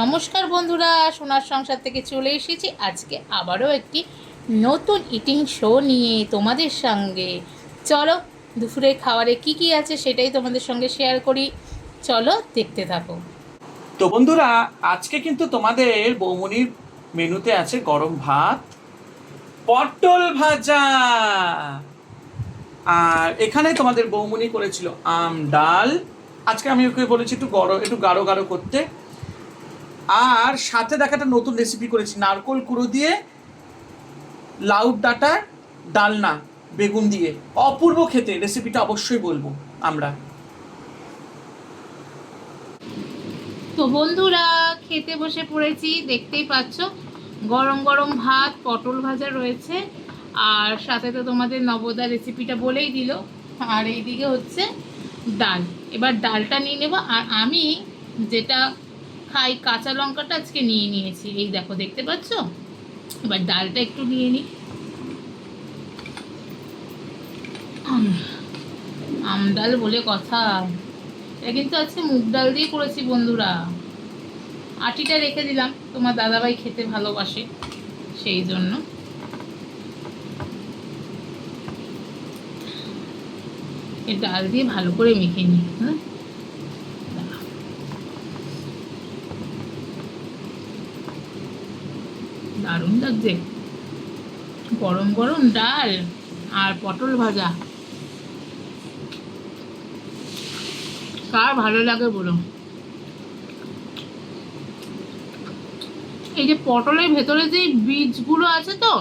নমস্কার বন্ধুরা, সোনার সংসার থেকে চলে এসেছি। আজকে আবারও একটি নতুন ইটিং শো নিয়ে তোমাদের সঙ্গে। চলো, দুপুরে খাবারে কি কি আছে সেটাই তোমাদের সঙ্গে শেয়ার করি। চলো, দেখতে থাকো। তো বন্ধুরা, আজকে কিন্তু তোমাদের বৌমনির মেনুতে আছে গরম ভাত, পটল ভাজা। আর এখানে তোমাদের বৌমনি করেছিল আম ডাল। আজকে আমি ওকে বলেছি একটু গড়, একটু গাঢ় গাঢ় করতে। আর সাথে দেখা একটা নতুন রেসিপি করেছি। নারকোল কুড়ো দিয়ে, লাউ ডাঁটার ডালনা, বেগুন দিয়ে। অপূর্ব খেতে রেসিপিটা অবশ্যই বলব আমরা। তো বন্ধুরা, খেতে বসে পড়েছি, দেখতেই পাচ্ছ, গরম গরম ভাত, পটল ভাজা রয়েছে। আর সাথে তো তোমাদের নবদা রেসিপিটা বলেই দিল। আর এইদিকে হচ্ছে ডাল। এবার ডালটা নিয়ে নেব। আর আমি যেটা খাই কাঁচা লঙ্কাটা আজকে নিয়ে নিয়েছি। এই দেখো দেখতে পাচ্ছ? এবার ডালটা একটু নিয়ে নিই আম, আম ডাল বলে কথা। এটা কিন্তু আজকে মুগ ডাল দিয়ে করেছি বন্ধুরা। আটিটা রেখে দিলাম। তোমার দাদাভাই খেতে ভালোবাসে সেই জন্য। ডাল দিয়ে ভালো করে মেখে নিই হ্যাঁ? দারুণ লাগছে। গরম গরম ডাল আর পটল ভাজা। কার ভালো লাগে বলো এই যে পটলের ভেতরে যে বীজগুলো আছে তো,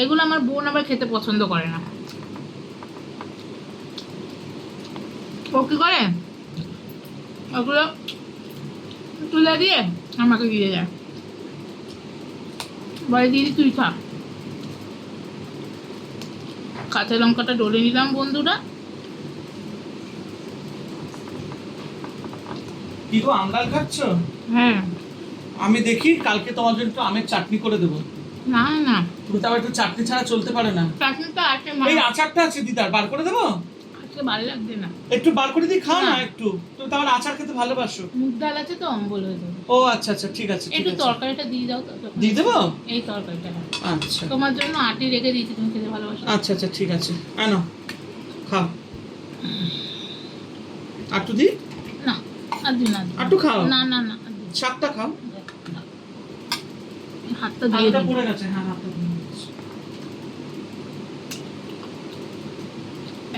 এগুলো আমার বোন আবার খেতে পছন্দ করে না। ও কি করে? ওগুলো তুলে দিয়ে আমাকে দিয়ে যায় বলে দিদি তুই খা কাঁচা লঙ্কাটা ডলে নিলাম বন্ধুরা। কি গো আম খাচ্ছ? হ্যাঁ। আমি দেখি কালকে তোমার জন্য একটু আমের চাটনি করে দেবো। না না। তুমি তো আবার একটু চাটনি ছাড়া চলতে পারে না। চাটনিটা আছে মা। এই আচারটা আছে দিদার বার করে দেবো? আজকে ভালো লাগছে না। একটু বার করে দিয়ে খাও না না। একটু। তুমি তো আমার আচার খেতে ভালোবাসো। মুগ ডাল আছে তো অম্বল হয়ে যাবে। ও আচ্ছা আচ্ছা ঠিক আছে একটু তরকারিটা দিয়ে দাও তো দিয়ে দেবো? এই তরকারিটা। আচ্ছা। তোমার জন্য আটি রেখে দিয়েছি তুমি খেতে ভালোবাসো। আচ্ছা আচ্ছা ঠিক আছে। আনো। খাও। আটু দি? না আর না আটু খাও। না না না শাকটা খাও। হাতটা দিয়ে হাতটা পড়ে গেছে হ্যাঁ হাতটা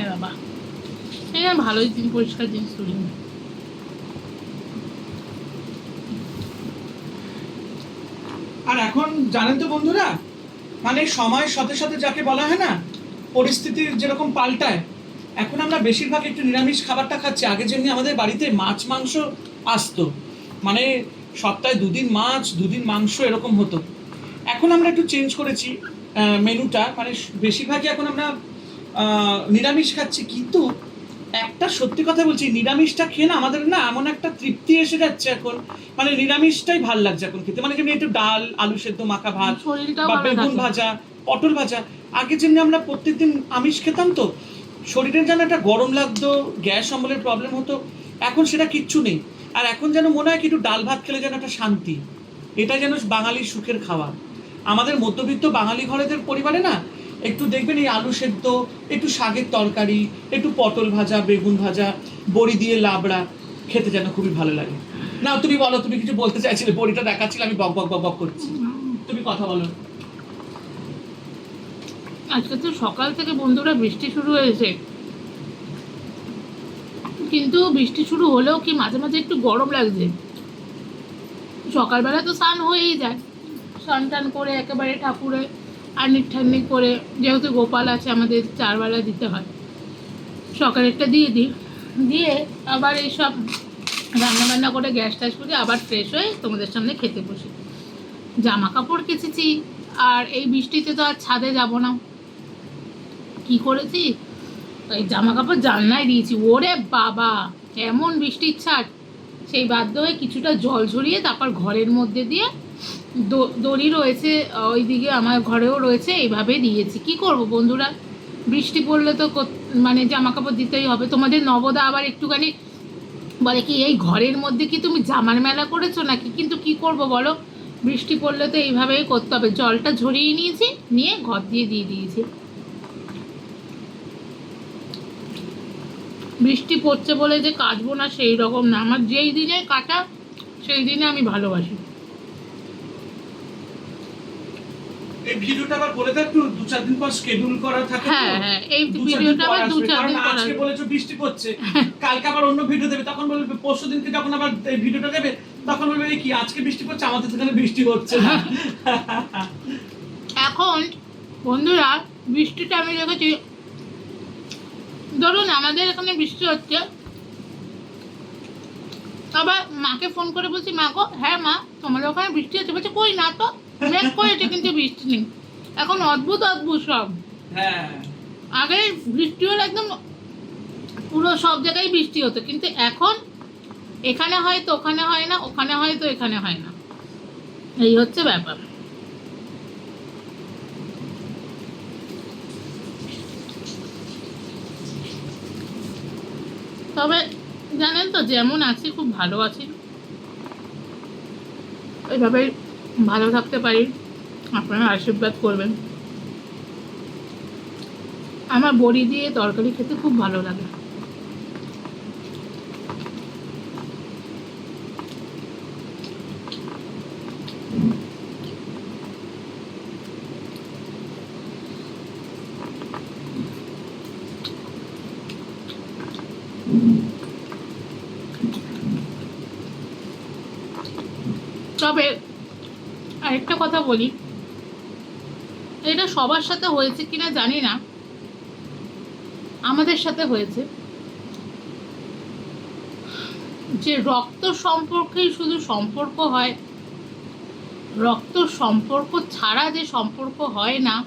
এ বাবা এই ভালোই দিন পরিষ্কার জিনিস তুলি আর এখন জানেন তো বন্ধুরা মানে সময়ের সাথে সাথে যাকে বলা হয় না, পরিস্থিতি যেরকম পাল্টায়, এখন আমরা বেশিরভাগ একটু নিরামিষ খাবারটা খাচ্ছি। আগে যেমনি আমাদের বাড়িতে মাছ, মাংস আসতো মানে সপ্তাহে দুদিন মাছ, দুদিন মাংস এরকম হতো। এখন আমরা একটু চেঞ্জ করেছি মেনুটা মানে বেশিরভাগই এখন আমরা নিরামিষ খাচ্ছি, কিন্তু একটা সত্যি কথা বলছি নিরামিষটা খেয়ে না আমাদের না এমন একটা তৃপ্তি এসে যাচ্ছে এখন। মানে নিরামিষটাই ভালো লাগছে এখন খেতে। মানে যেমনি একটু ডাল আলু সেদ্ধ মাখা ভাত বা বেগুন ভাজা পটল ভাজা। আগে যেমনি আমরা প্রত্যেকদিন আমিষ খেতাম তো শরীরের যেন একটা গরম লাগতো গ্যাস অম্বলের প্রবলেম হতো এখন সেটা কিচ্ছু নেই। আর এখন যেন মনে হয় কি একটু ডাল ভাত খেলে যেন একটা শান্তি। এটা যেন বাঙালির সুখের খাওয়া আমাদের মধ্যবিত্ত বাঙালি ঘরেদের পরিবারে না একটু দেখবেন এই আলু সেদ্ধ, একটু শাকের তরকারি, একটু পটল ভাজা, বেগুন ভাজা, বড়ি দিয়ে লাবড়া, খেতে যেন খুবই ভালো লাগে। না, তুমি বলো, তুমি কিছু বলতে চাইছিলে? বড়িটা দেখাচ্ছিলে, আমি বক বক বক বক করছি। তুমি কথা বলো। আজকে তো সকাল থেকে বন্ধুরা বৃষ্টি শুরু হয়েছে। কিন্তু বৃষ্টি শুরু হলেও কি মাঝে মাঝে একটু গরম লাগছে? সকালবেলা তো স্নান হয়েই যায়। স্নান টান করে একেবারে ঠাকুরে আর্নিক ঠান্নিক করে যেহেতু গোপাল আছে, আমাদের চারবেলা দিতে হয়। সকালেরটা দিয়ে দিই। দিয়ে আবার এইসব রান্না বান্না করে গ্যাস ট্যাস করে আবার ফ্রেশ হয়ে তোমাদের সামনে খেতে বসি। জামা কাপড় কেচেছি, আর এই বৃষ্টিতে তো আর ছাদে যাব না। কি করেছি? ওই জামা কাপড় জানলায় দিয়েছি। ওরে বাবা! এমন বৃষ্টির ছাট। সেই বাধ্য হয়ে কিছুটা জল ঝরিয়ে তারপর ঘরের মধ্যে দিয়ে দড়ি রয়েছে ওইদিকে আমার ঘরেও রয়েছে এইভাবে দিয়েছি। কি করব বন্ধুরা? বৃষ্টি পড়লে তো মানে জামা কাপড় দিতেই হবে। তোমাদের নবদা আবার একটুখানি বলে কি, এই ঘরের মধ্যে কি তুমি জামার মেলা করেছ নাকি? কিন্তু কি করব বলো? বৃষ্টি পড়লে তো এইভাবেই করতে হবে। জলটা ঝরিয়ে নিয়েছি, নিয়ে ঘর দিয়ে দিয়ে দিয়েছি। বৃষ্টি পড়ছে বলে যে কাটবো না, সেই রকম না। আমার যেই দিনে কাটা, সেই দিনে আমি ভালোবাসি। এই ভিডিওটা আবার বলে দাও একটু দু চার দিন পর করা থাকে হ্যাঁ হ্যাঁ এই দু চার দিন ভিডিওটা আবার দু চার দিন পর আজকে বলেছ বৃষ্টি পড়ছে। কালকে আবার অন্য ভিডিও দেবে তখন বলবে পরশু দিনকে যখন আবার এই ভিডিওটা দেবে তখন বলবে কি আজকে বৃষ্টি পড়ছে আমাদের সেখানে বৃষ্টি হচ্ছে না? এখন বন্ধুরা বৃষ্টিটা আমি দেখেছি। ধরুন আমাদের এখানে বৃষ্টি হচ্ছে। আবার মাকে ফোন করে বলছি মা গো হ্যাঁ মা তোমাদের ওখানে বৃষ্টি হচ্ছে। বলছে কই না তো? মেঘ করেছে কিন্তু বৃষ্টি। নেই এখন অদ্ভুত অদ্ভুত সব। হ্যাঁ। আগে বৃষ্টি হলে একদম পুরো সব জায়গায় বৃষ্টি হতো কিন্তু এখন এখানে হয় তো ওখানে হয় না ওখানে হয় তো এখানে হয় না। এই হচ্ছে ব্যাপার। তবে জানেন তো যেমন আছি খুব ভালো আছি। ভালো থাকতে পারি। আপনারা আশীর্বাদ করবেন। আমার বড়ি দিয়ে তরকারি খেতে খুব ভালো লাগে। তবে আরেকটা কথা বলি। এটা সবার সাথে হয়েছে কিনা জানি না। আমাদের সাথে হয়েছে। যে রক্ত সম্পর্কেই শুধু সম্পর্ক হয়, রক্ত সম্পর্ক ছাড়া যে সম্পর্ক হয় না,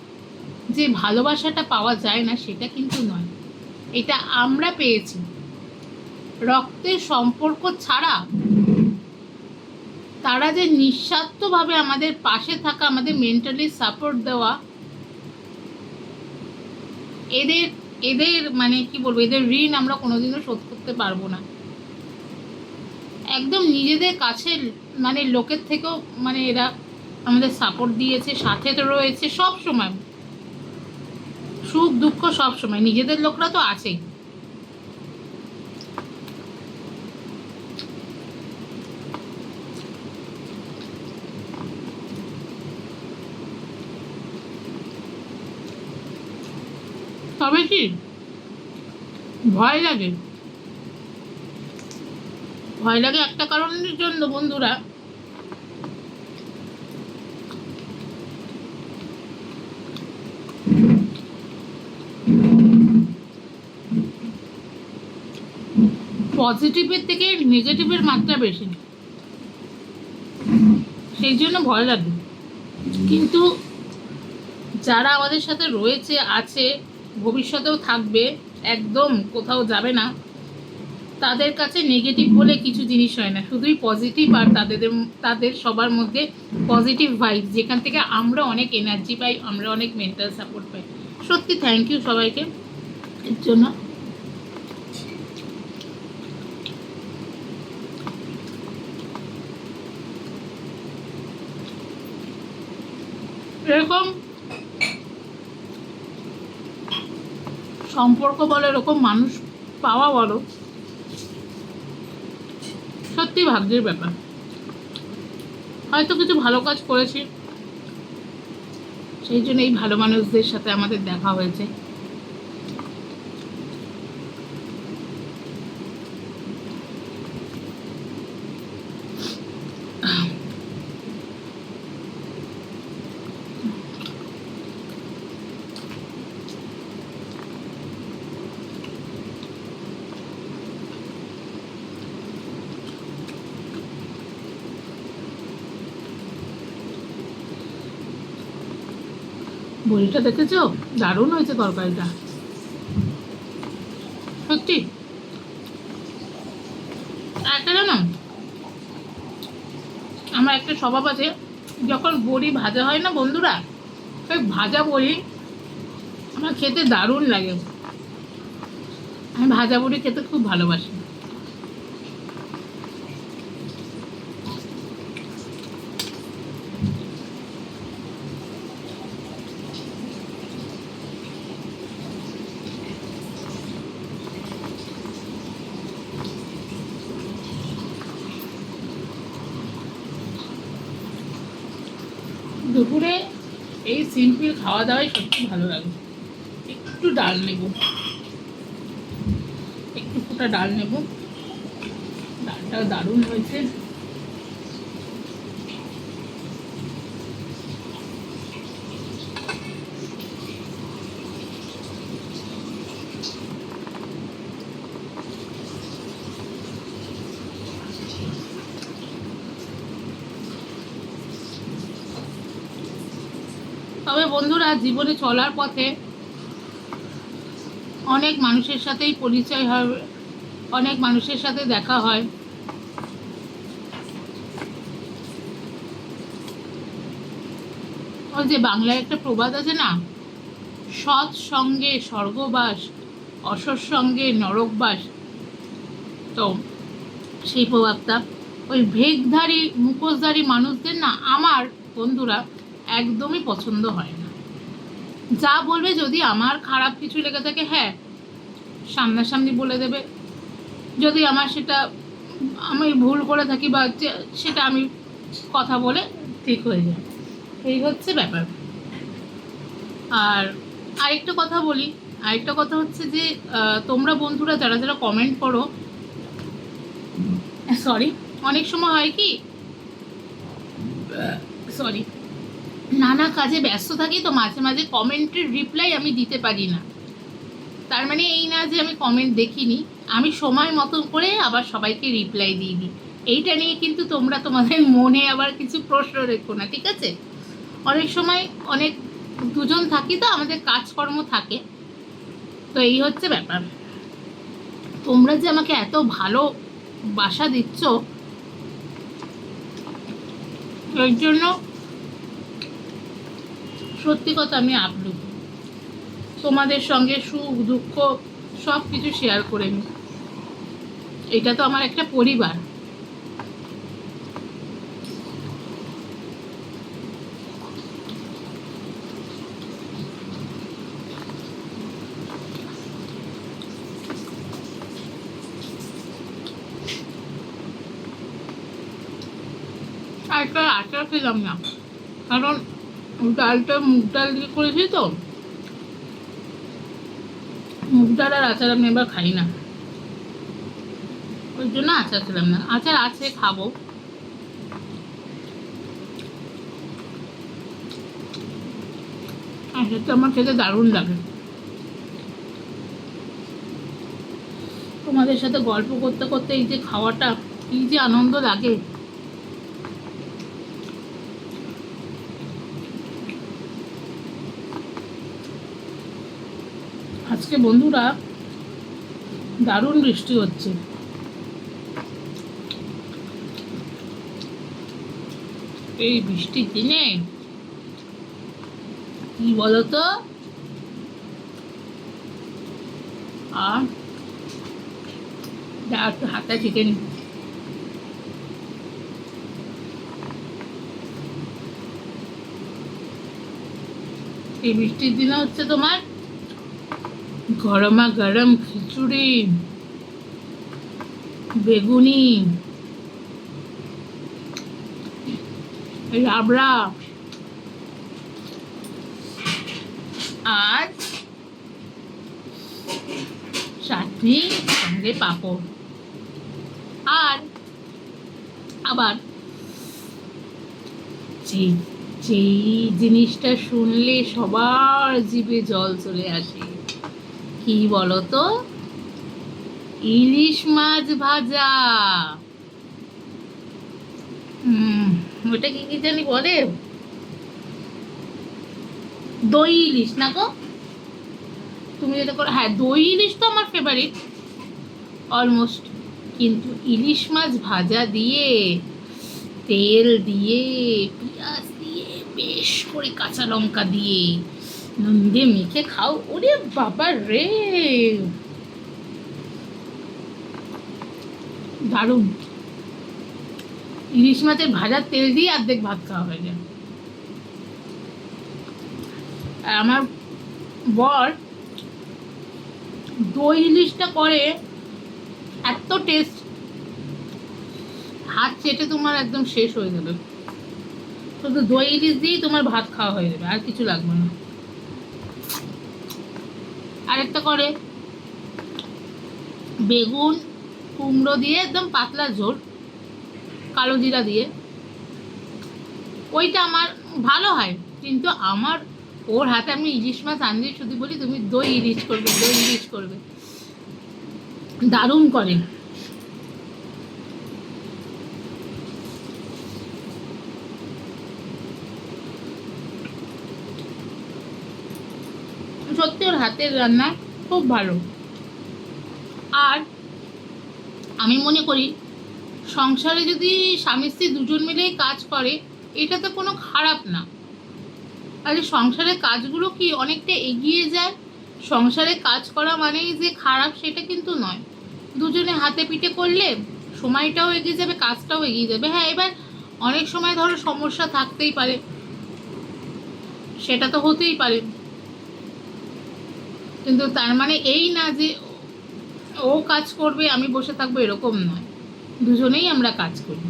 যে ভালোবাসাটা পাওয়া যায় না, সেটা কিন্তু নয়। এটা আমরা পেয়েছি। রক্তের সম্পর্ক ছাড়া তারা যে নিঃস্বার্থভাবে আমাদের পাশে থাকা, আমাদের মেন্টালি সাপোর্ট দেওয়া, এদের এদের মানে কি বলব, এদের ঋণ আমরা কোনোদিনও শোধ করতে পারব না। একদম নিজেদের কাছে মানে লোকের থেকেও মানে এরা আমাদের সাপোর্ট দিয়েছে, সাথে তো রয়েছে সব সময়। সুখ, দুঃখ সব সময়। নিজেদের লোকরা তো আছেই। তবে কি? ভয় লাগে। ভয় লাগে একটা কারণের জন্য, বন্ধুরা। পজিটিভের থেকে নেগেটিভের মাত্রা বেশি। সেই জন্য ভয় লাগে। কিন্তু যারা আমাদের সাথে রয়েছে, আছে ভবিষ্যতেও থাকবে, একদম কোথাও যাবে না। তাদের কাছে নেগেটিভ বলে কিছু জিনিস হয় না। শুধুই পজিটিভ আর তাদের তাদের সবার মধ্যে পজিটিভ ভাইব যেখান থেকে আমরা অনেক এনার্জি পাই, আমরা অনেক মেন্টাল সাপোর্ট পাই। সত্যি থ্যাংক ইউ সবাইকে এর জন্য। এরকম সম্পর্ক বলো, এরকম মানুষ পাওয়া বলো। সত্যি ভাগ্যের ব্যাপার। হয়তো কিছু ভালো কাজ করেছি। সেই জন্য এই ভালো মানুষদের সাথে আমাদের দেখা হয়েছে। বড়িটা দেখেছ? দারুণ হয়েছে তরকারিটা। সত্যি? একটা জানো? আমার একটা স্বভাব আছে, যখন বড়ি ভাজা হয় না বন্ধুরা, ওই ভাজা বড়ি আমার খেতে দারুণ লাগে। আমি ভাজা বড়ি খেতে খুব ভালোবাসি দুপুরে এই সিম্পল খাওয়া দাওয়াই সত্যি ভালো লাগে। একটু ডাল নেব। একটু ফোটা ডাল নেব। ডালটা দারুণ হয়েছে তবে বন্ধুরা, জীবনে চলার পথে অনেক মানুষের সাথেই পরিচয় হয় অনেক মানুষের সাথে দেখা হয়। ওই যে বাংলায় একটা প্রবাদ আছে না? সৎ সঙ্গে স্বর্গবাস, অসৎ সঙ্গে নরকবাস। তো সেই প্রভাবটা ওই ভেগধারী মুখোশধারী মানুষদের না, আমার বন্ধুরা একদমই পছন্দ হয় যা বলবে যদি আমার খারাপ কিছু লেগে থাকে হ্যাঁ সামনাসামনি বলে দেবে। যদি আমার সেটা, আমি ভুল করে থাকি বা সেটা আমি কথা বলে ঠিক হয়ে যায়। এই হচ্ছে ব্যাপার। আর আরেকটা কথা বলি, আরেকটা কথা হচ্ছে যে তোমরা বন্ধুরা যারা যারা কমেন্ট করো সরি অনেক সময় হয় কি সরি নানা কাজে ব্যস্ত থাকি তো মাঝে মাঝে কমেন্টের রিপ্লাই আমি দিতে পারি না। তার মানে এই না যে আমি কমেন্ট দেখিনি, আমি সময় মতো করে আবার সবাইকে রিপ্লাই দিয়ে দিই। এইটা নিয়ে কিন্তু তোমরা তোমাদের মনে আবার কিছু প্রশ্ন রেখো না, ঠিক আছে? অনেক সময় অনেক দুজন থাকি তো, আমাদের কাজকর্ম থাকে। তো এই হচ্ছে ব্যাপার। তোমরা যে আমাকে এত ভালো বাসা দিচ্ছ, এর জন্য সত্যি কথা আমি আপ্লুত। তোমাদের সঙ্গে সুখ, দুঃখ সব কিছু শেয়ার করে নিই। এটা তো আমার একটা পরিবার। একটা আচার খেলাম না। কারণ ডালটা, মুগ ডাল দিয়ে করেছি তো। মুগ ডাল আর আচার আমি এবার খাই না। ওই জন্য আচার খেলাম না। আচার আছে, খাব। আচারটা আমার খেতে দারুণ লাগে। তোমাদের সাথে গল্প করতে করতে এই যে খাওয়াটা, কি যে আনন্দ লাগে। আজকে বন্ধুরা দারুণ বৃষ্টি হচ্ছে। এই বৃষ্টির দিনে কি বলতো? আর যা একটু হাতে চিকেন এই বৃষ্টির দিনে হচ্ছে তোমার গরমা গরম খিচুড়ি, বেগুনি, রাবড়া। আর চাটনি, সঙ্গে পাঁপড়। আর আবার যেই যেই জিনিসটা শুনলে সবার জিভে জল চলে আসে। কি বলতো? ইলিশ মাছ ভাজা। হুম ওটা কি কি জানি বলে? দই ইলিশ, না গো? তুমি যেটা করো হ্যাঁ দই ইলিশ তো আমার ফেভারিট অলমোস্ট কিন্তু ইলিশ মাছ ভাজা দিয়ে, তেল দিয়ে, পেঁয়াজ দিয়ে, বেশ করে কাঁচা লঙ্কা দিয়ে নুন দিয়ে মেখে খাও। ওরে বাবা রে! দারুণ। ইলিশ মাছের ভাজার তেল দিয়ে অর্ধেক ভাত খাওয়া হয়ে যায়। আর আমার বর দই ইলিশটা করে, এত টেস্ট হাত চেটে তোমার একদম শেষ হয়ে যাবে। শুধু দই ইলিশ দিয়েই তোমার ভাত খাওয়া হয়ে যাবে, আর কিছু লাগবে না। আরেকটা করে বেগুন কুমড়ো দিয়ে একদম পাতলা ঝোল, কালো জিরা দিয়ে। ওইটা আমার ভালো হয়, কিন্তু আমার ওর হাতে আমি ইলিশ মাছ আনলে শুধু বলি, তুমি দই ইলিশ করবে, দই ইলিশ করবে। দারুণ করে। সত্যি ওর হাতের রান্না খুব ভালো। আর আমি মনে করি, সংসারে যদি স্বামী স্ত্রী দুজন মিলেই কাজ করে, এটা তো কোনো খারাপ না। আর সংসারের কাজগুলো কি অনেকটা এগিয়ে যায়? সংসারে কাজ করা মানেই যে খারাপ সেটা কিন্তু নয়। দুজনে হাতে পিঠে করলে সময়টাও এগিয়ে যাবে, কাজটাও এগিয়ে যাবে। হ্যাঁ এবার অনেক সময় ধরো সমস্যা থাকতেই পারে। সেটা তো হতেই পারে। কিন্তু তার মানে এই না যে ও কাজ করবে, আমি বসে থাকব এরকম নয়। দুজনেই আমরা কাজ করি।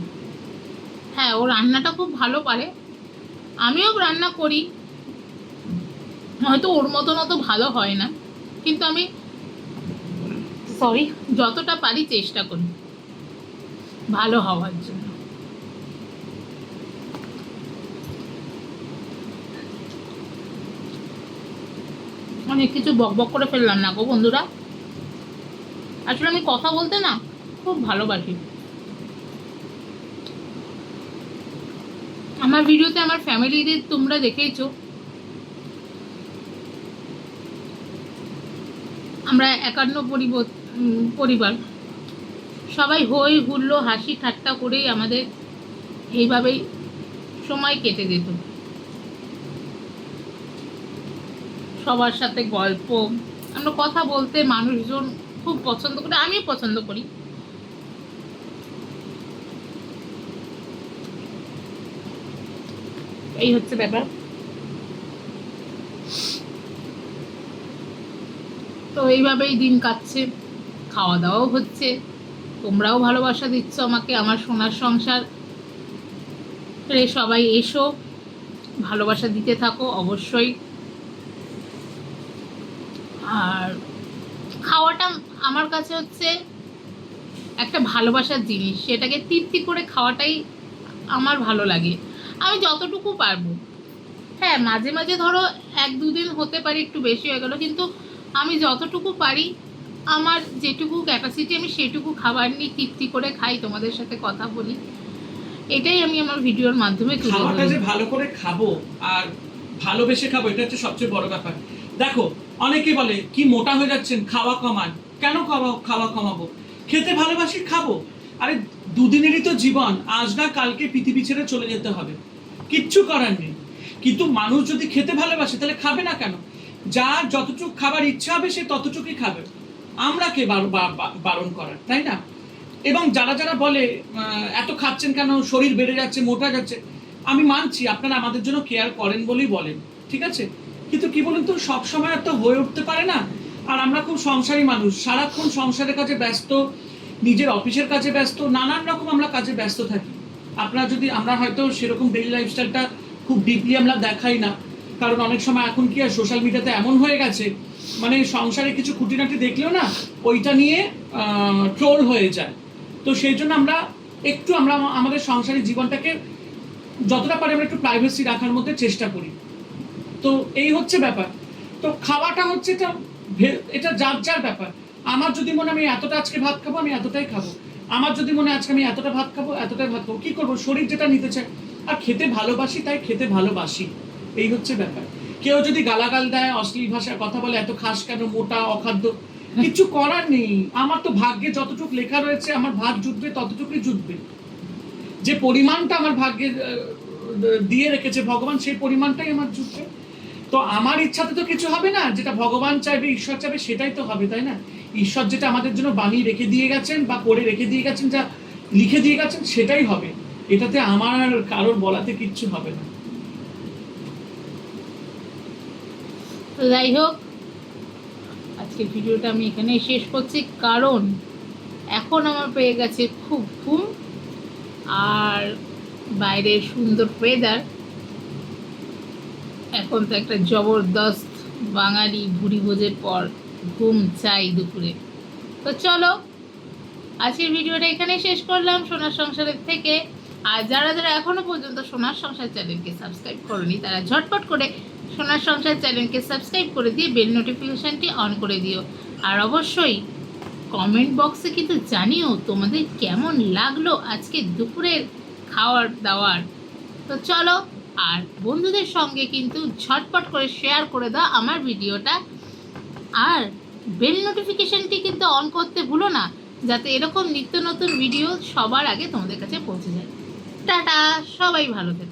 হ্যাঁ ও রান্নাটা খুব ভালো পারে। আমিও রান্না করি। হয়তো ওর মতন অত ভালো হয় না। কিন্তু আমি সরি যতটা পারি চেষ্টা করি। ভালো হওয়ার জন্য। অনেক কিছু বক বক করে ফেললাম না গো বন্ধুরা। আসলে আমি কথা বলতে না খুব ভালোবাসি। আমার ভিডিওতে আমার ফ্যামিলিদের তোমরা দেখেইছো। আমরা একান্ন পরিবার। সবাই হই হুল্লো হাসি ঠাট্টা করেই আমাদের এইভাবেই সময় কেটে যেত। সবার সাথে গল্প, আমরা কথা বলতে মানুষজন খুব পছন্দ করে, আমিও পছন্দ করি। এই হচ্ছে ব্যাপার। তো এইভাবেই দিন কাটছে খাওয়া দাওয়াও হচ্ছে। তোমরাও ভালোবাসা দিচ্ছ আমাকে, আমার সোনার সংসার। সবাই এসো, ভালোবাসা দিতে থাকো অবশ্যই। আর খাওয়াটা আমার কাছে হচ্ছে একটা ভালোবাসার জিনিস। সেটাকে তৃপ্তি করে খাওয়াটাই আমার ভালো লাগে। আমি যতটুকু পারব। হ্যাঁ মাঝে মাঝে ধরো এক দুদিন হতে পারে একটু বেশি হয়ে গেলো, কিন্তু আমি যতটুকু পারি, আমার যেটুকু ক্যাপাসিটি আমি সেটুকু খাবার নিয়ে তৃপ্তি করে খাই, তোমাদের সাথে কথা বলি। এটাই আমি আমার ভিডিওর মাধ্যমে যে ভালো করে খাব আর ভালোবেসে খাব, এটা হচ্ছে সবচেয়ে বড় ব্যাপার। দেখো অনেকে বলে, কি মোটা হয়ে যাচ্ছেন, খাওয়া কমান। কেন খাওয়া খাওয়া কমাবো? খেতে ভালোবাসি, খাব। আরে, দুদিনেরই তো জীবন, আজ না কালকে পৃথিবী ছেড়ে চলে যেতে হবে। কিচ্ছু করার নেই। কিন্তু মানুষ যদি খেতে ভালোবাসে, তাহলে খাবে না কেন? যার যতটুকু খাবার ইচ্ছা হবে, সে ততটুকুই খাবে। আমরা কে বারণ করার, তাই না? এবং যারা যারা বলে এত খাচ্ছেন কেন? শরীর বেড়ে যাচ্ছে, মোটা যাচ্ছে। আমি মানছি, আপনারা আমাদের জন্য কেয়ার করেন বলেই বলেন, ঠিক আছে? কিন্তু কি বলুন তো সব সময় আর তো হয়ে উঠতে পারে না। আর আমরা খুব সংসারী মানুষ, সারাক্ষণ সংসারের কাজে ব্যস্ত, নিজের অফিসের কাজে ব্যস্ত, নানান রকম আমরা কাজে ব্যস্ত থাকি। আপনারা যদি, আমরা হয়তো সেরকম ডেইলি লাইফস্টাইলটা খুব ডিপলি আমরা দেখাই না। কারণ অনেক সময় এখন কি আর সোশ্যাল মিডিয়াতে এমন হয়ে গেছে মানে সংসারে কিছু খুঁটিনাটি দেখলেও না, ওইটা নিয়ে ট্রোল হয়ে যায়। তো সেই জন্য আমরা একটু আমরা, আমাদের সংসারী জীবনটাকে যতটা পারি আমরা একটু প্রাইভেসি রাখার মধ্যে চেষ্টা করি। তো এই হচ্ছে ব্যাপার। তো খাওয়াটা হচ্ছে এটা এটা যার যার ব্যাপার। আমার যদি মনে আমি এতটা আজকে ভাত খাব, আমি এতটাই খাব। আমার যদি মনে আজকে আমি এতটা ভাত খাব, এতটাই ভাত খাব, কি করব? শরীর যেটা নিতে চায়। আর খেতে ভালোবাসি, তাই খেতে ভালোবাসি। এই হচ্ছে ব্যাপার। কেউ যদি গালাগাল দেয়, অশ্লীল ভাষায় কথা বলে, এত খাস কেন, মোটা, অখাদ্য, কিছু করার নেই। আমার তো ভাগ্যে যতটুকু লেখা রয়েছে, আমার ভাত জুটবে, ততটুকুই জুটবে। যে পরিমাণটা আমার ভাগ্যে দিয়ে রেখেছে ভগবান, সেই পরিমাণটাই আমার জুটবে। তো আমার ইচ্ছাতে তো কিছু হবে না, যেটা ভগবান চাইবে, ঈশ্বর চাইবে, সেটাই তো হবে, তাই না? ঈশ্বর যেটা আমাদের জন্য বানিয়ে রেখে দিয়ে গেছেন বা করে রেখে দিয়ে গেছেন, যা লিখে দিয়ে গেছেন, সেটাই হবে। এটাতে আমার কারোর বলাতে কিচ্ছু হবে না। যাই হোক, আজকের ভিডিওটা আমি এখানেই শেষ করছি, কারণ এখন আমার পেয়ে গেছে খুব ঘুম আর বাইরে সুন্দর ওয়েদার এখন তো একটা জবরদস্ত বাঙালি ভুড়ি ভোজের পর ঘুম চাই দুপুরে। তো চলো, আজকের ভিডিওটা এখানে শেষ করলাম সোনার সংসারের থেকে। আর যারা যারা এখনও পর্যন্ত সোনার সংসার চ্যানেলকে সাবস্ক্রাইব করনি, তারা ঝটপট করে সোনার সংসার চ্যানেলকে সাবস্ক্রাইব করে দিয়ে বেল নোটিফিকেশনটি অন করে দিও। আর অবশ্যই কমেন্ট বক্সে কিন্তু জানিও তোমাদের কেমন লাগল আজকে দুপুরের খাওয়ার দাওয়ার। তো চলো আর বন্ধুদের সঙ্গে কিন্তু ঝটপট করে শেয়ার করে দাও আমার ভিডিওটা। আর বেল নোটিফিকেশানটি কিন্তু অন করতে ভুলো না, যাতে এরকম নিত্য নতুন ভিডিও সবার আগে তোমাদের কাছে পৌঁছে যায়। টাটা, সবাই ভালো থেকো।